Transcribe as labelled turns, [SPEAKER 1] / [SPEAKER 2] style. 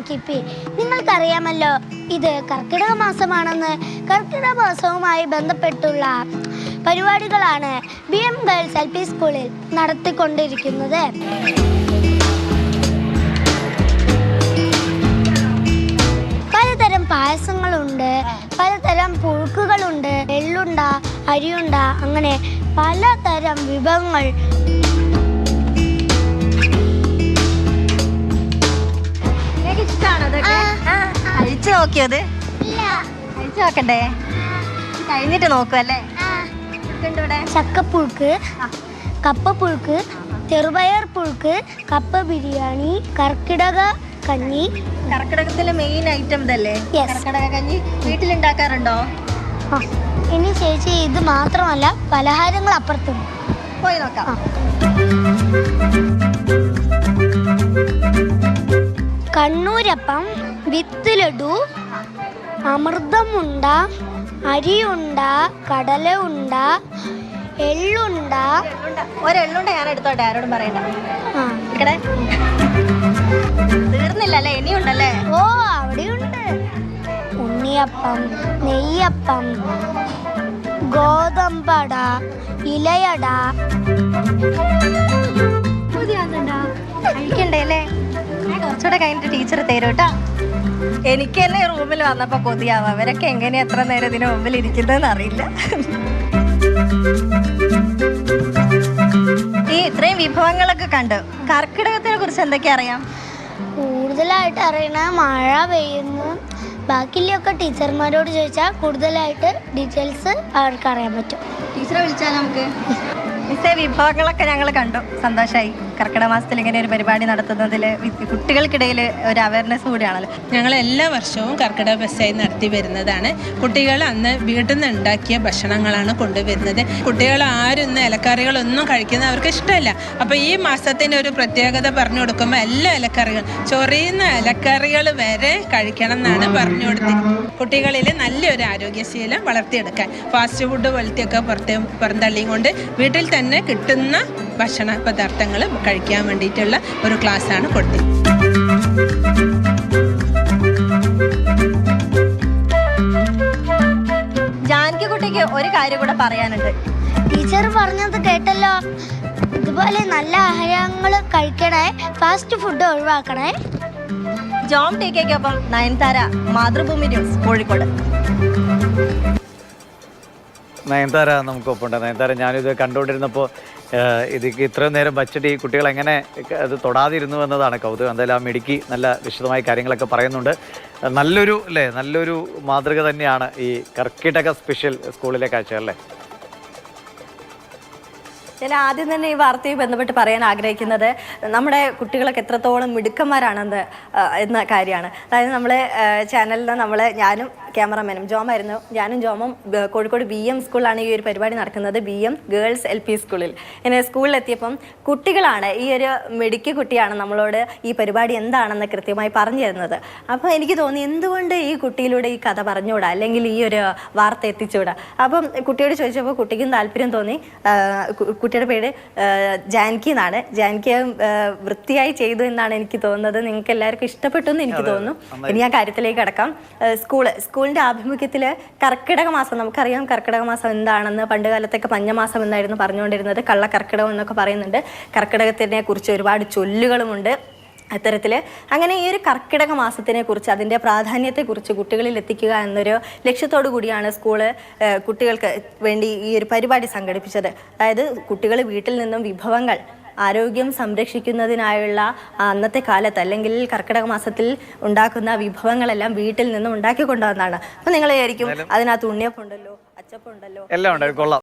[SPEAKER 1] ചിപ്പി നിങ്ങൾക്കറിയാമല്ലോ ഇത് കർക്കിടക മാസമാണെന്ന് കർക്കിടക മാസവുമായി ബന്ധപ്പെട്ടുള്ള പരിപാടികളാണ് B M girls L P സ്കൂളിൽ നടത്തിക്കൊണ്ടിരിക്കുന്നത്. പലതരം പായസങ്ങളുണ്ട് പലതരം പുഴുക്കുകളുണ്ട് എള്ളുണ്ട അരിയുണ്ട അങ്ങനെ പലതരം വിഭവങ്ങൾ
[SPEAKER 2] ഇഷ്ടമാണോ അതൊക്കെ? കഴിച്ചു നോക്കിയത് കഴിച്ചു നോക്കണ്ടേ? കഴിഞ്ഞിട്ട് നോക്കുമല്ലേ
[SPEAKER 1] ചക്കപ്പുഴുക്ക് കപ്പപ്പുഴുക്ക് ചെറുപയർ പുഴുക്ക് കപ്പ ബിരിയാണി കർക്കിടക കഞ്ഞി.
[SPEAKER 2] കർക്കിടകത്തിലെ മെയിൻ ഐറ്റം ഇതല്ലേ? കർക്കിടക കഞ്ഞി വീട്ടിലുണ്ടാക്കാറുണ്ടോ?
[SPEAKER 1] ഇനി ചേച്ചി ഇത് മാത്രമല്ല പലഹാരങ്ങൾ അപ്പുറത്തും
[SPEAKER 2] പോയി നോക്കാം.
[SPEAKER 1] കണ്ണൂരപ്പം വിത്ത് ലഡു അമൃതമുണ്ട അരിയുണ്ട കടല ഉണ്ട എള്ളുണ്ട
[SPEAKER 2] ഒരെള്ളുണ്ട ഞാൻ എടുത്തോട്ടെ ആരോടും പറയണ്ട. തീർന്നില്ലല്ലേ ഇനിയുണ്ടല്ലേ?
[SPEAKER 1] ഓ അവിടെയുണ്ട്. ഉണ്ണിയപ്പം നെയ്യപ്പം ഗോതമ്പട ഇലയട.
[SPEAKER 2] കഴിക്കണ്ടേ അല്ലേ? കുറച്ചുകൂടെ കഴിഞ്ഞിട്ട് ടീച്ചർ തരും കേട്ടോ. എനിക്ക് തന്നെ റൂമിൽ വന്നപ്പോ കൊതിയാവ. അവരൊക്കെ എങ്ങനെ എത്ര നേരം ഇതിന് മുമ്പിൽ ഇരിക്കുന്നതെന്ന് അറിയില്ല. ഈ ഇത്രയും വിഭവങ്ങളൊക്കെ കണ്ടു കർക്കിടകത്തിനെ കുറിച്ച് എന്തൊക്കെ അറിയാം?
[SPEAKER 1] കൂടുതലായിട്ട് അറിയണ മഴ പെയ്യുന്നു. ബാക്കിയുള്ളൊക്കെ ടീച്ചർമാരോട് ചോദിച്ചാൽ കൂടുതലായിട്ട് ഡീറ്റെയിൽസ് അവർക്ക് അറിയാൻ പറ്റും.
[SPEAKER 2] ടീച്ചറെ വിളിച്ചാൽ നമുക്ക്? വിഭവങ്ങളൊക്കെ ഞങ്ങൾ കണ്ടു. സന്തോഷമായി കർക്കിടക മാസത്തിൽ ഇങ്ങനെ ഒരു പരിപാടി നടത്തുന്നതിൽ കുട്ടികൾക്കിടയിൽ ഒരു അവയർനെസ് കൂടിയാണല്ലോ.
[SPEAKER 3] ഞങ്ങൾ എല്ലാ വർഷവും കർക്കിടക ബസ്സായി നടത്തി വരുന്നതാണ്. കുട്ടികൾ അന്ന് വീട്ടിൽ നിന്ന് ഉണ്ടാക്കിയ ഭക്ഷണങ്ങളാണ് കൊണ്ടുവരുന്നത്. കുട്ടികൾ ആരും ഇന്ന് ഇലക്കറികളൊന്നും കഴിക്കുന്നത് അവർക്ക് ഇഷ്ടമല്ല. അപ്പോൾ ഈ മാസത്തിന്റെ ഒരു പ്രത്യേകത പറഞ്ഞു കൊടുക്കുമ്പോൾ എല്ലാ ഇലക്കറികൾ ചൊറിയുന്ന ഇലക്കറികൾ വരെ കഴിക്കണം എന്നാണ് പറഞ്ഞു കൊടുത്തിരിക്കുന്നത്. കുട്ടികളിൽ നല്ലൊരു ആരോഗ്യശീലം വളർത്തിയെടുക്കാൻ ഫാസ്റ്റ് ഫുഡ് പോലത്തെയൊക്കെ പുറത്തെ പുറന്തള്ളിയും കൊണ്ട് വീട്ടിൽ തന്നെ കിട്ടുന്ന ഭക്ഷണ പദാർത്ഥങ്ങൾ കഴിക്കാൻ വേണ്ടിയിട്ടുള്ള ഒരു ആണ് കൊടുത്തത്.
[SPEAKER 2] ജാനകിക്കുട്ടിക്ക് ഒരു കാര്യം കൂടെ പറയാനുണ്ട്.
[SPEAKER 1] ടീച്ചർ പറഞ്ഞത് കേട്ടല്ലോ. ഇതുപോലെ നല്ല ആഹാരങ്ങൾ കഴിക്കണേ ഫാസ്റ്റ് ഫുഡ് ഒഴിവാക്കണേ.
[SPEAKER 2] ജോം ടി കെക്കൊപ്പം നയൻതാര മാതൃഭൂമി ന്യൂസ് കോഴിക്കോട്.
[SPEAKER 4] നയൻതാര നമുക്കൊപ്പം ഉണ്ട് നയൻതാര ഞാനിത് കണ്ടുകൊണ്ടിരുന്നപ്പോൾ ഇതിക്ക് ഇത്രയും നേരം വച്ചിട്ട് ഈ കുട്ടികൾ എങ്ങനെ അത് തൊടാതിരുന്നു എന്നതാണ് കൗതുകം. എന്തായാലും ആ മിടുക്കി നല്ല വിശദമായ കാര്യങ്ങളൊക്കെ പറയുന്നുണ്ട്. നല്ലൊരു അല്ലേ? നല്ലൊരു മാതൃക തന്നെയാണ് ഈ കർക്കിടക സ്പെഷ്യൽ സ്കൂളിലെ കാഴ്ച അല്ലേ?
[SPEAKER 2] ഞാൻ ആദ്യം തന്നെ ഈ വാർത്തയെ ബന്ധപ്പെട്ട് പറയാൻ ആഗ്രഹിക്കുന്നത് നമ്മുടെ കുട്ടികളൊക്കെ എത്രത്തോളം മിടുക്കന്മാരാണെന്ന് എന്ന കാര്യമാണ്. അതായത് നമ്മളെ ചാനലിൽ നമ്മൾ ഞാനും ക്യാമറമാനും. ജോമായിരുന്നു. ഞാനും ജോമും കോഴിക്കോട് ബി എം സ്കൂളിലാണ് ഈ ഒരു പരിപാടി നടക്കുന്നത്. B M girls L P സ്കൂളിൽ ഇങ്ങനെ സ്കൂളിലെത്തിയപ്പം കുട്ടികളാണ് ഈ ഒരു മെഡിക്കൽ കുട്ടിയാണ് നമ്മളോട് ഈ പരിപാടി എന്താണെന്ന് കൃത്യമായി പറഞ്ഞു തരുന്നത്. അപ്പോൾ എനിക്ക് തോന്നി എന്തുകൊണ്ട് ഈ കുട്ടിയിലൂടെ ഈ കഥ പറഞ്ഞുകൂടാ? അല്ലെങ്കിൽ ഈ ഒരു വാർത്ത എത്തിച്ചുകൂടാ? അപ്പം കുട്ടിയോട് ചോദിച്ചപ്പോൾ കുട്ടിക്കും താല്പര്യം തോന്നി. കുട്ടിയുടെ പേര് ജാൻകി എന്നാണ്. ജാൻകി വൃത്തിയായി ചെയ്തു എന്നാണ് എനിക്ക് തോന്നുന്നത്. നിങ്ങൾക്ക് എല്ലാവർക്കും ഇഷ്ടപ്പെട്ടു എന്ന് എനിക്ക് തോന്നുന്നു. ഇനി ആ കാര്യത്തിലേക്ക് കിടക്കാം. സ്കൂൾ സ്കൂളിന്റെ ആഭിമുഖ്യത്തിൽ കർക്കിടക മാസം നമുക്കറിയാം കർക്കിടക മാസം എന്താണെന്ന് പണ്ട് കാലത്തൊക്കെ പഞ്ഞമാസം എന്നായിരുന്നു പറഞ്ഞുകൊണ്ടിരുന്നത്. കള്ള കർക്കിടകം എന്നൊക്കെ പറയുന്നുണ്ട്. കർക്കിടകത്തിനെ കുറിച്ച് ഒരുപാട് ചൊല്ലുകളുമുണ്ട് അത്തരത്തിൽ അങ്ങനെ ഈ ഒരു കർക്കിടക മാസത്തിനെ കുറിച്ച് അതിന്റെ പ്രാധാന്യത്തെക്കുറിച്ച് കുട്ടികളിൽ എത്തിക്കുക എന്നൊരു ലക്ഷ്യത്തോടു കൂടിയാണ് സ്കൂൾ കുട്ടികൾക്ക് വേണ്ടി ഈ ഒരു പരിപാടി സംഘടിപ്പിച്ചത്. അതായത് കുട്ടികൾ വീട്ടിൽ നിന്നും വിഭവങ്ങൾ ആരോഗ്യം സംരക്ഷിക്കുന്നതിനായുള്ള അന്നത്തെ കാലത്ത് അല്ലെങ്കിൽ കർക്കിടക മാസത്തിൽ ഉണ്ടാക്കുന്ന വിഭവങ്ങളെല്ലാം വീട്ടിൽ നിന്നും ഉണ്ടാക്കി കൊണ്ടുവന്നതാണ് അപ്പം നിങ്ങൾ വിചാരിക്കും അതിനകത്ത് ഉണ്ണിയപ്പുണ്ടല്ലോ അച്ചപ്പുണ്ടല്ലോ.
[SPEAKER 4] എല്ലാം ഉണ്ട് കൊള്ളാം.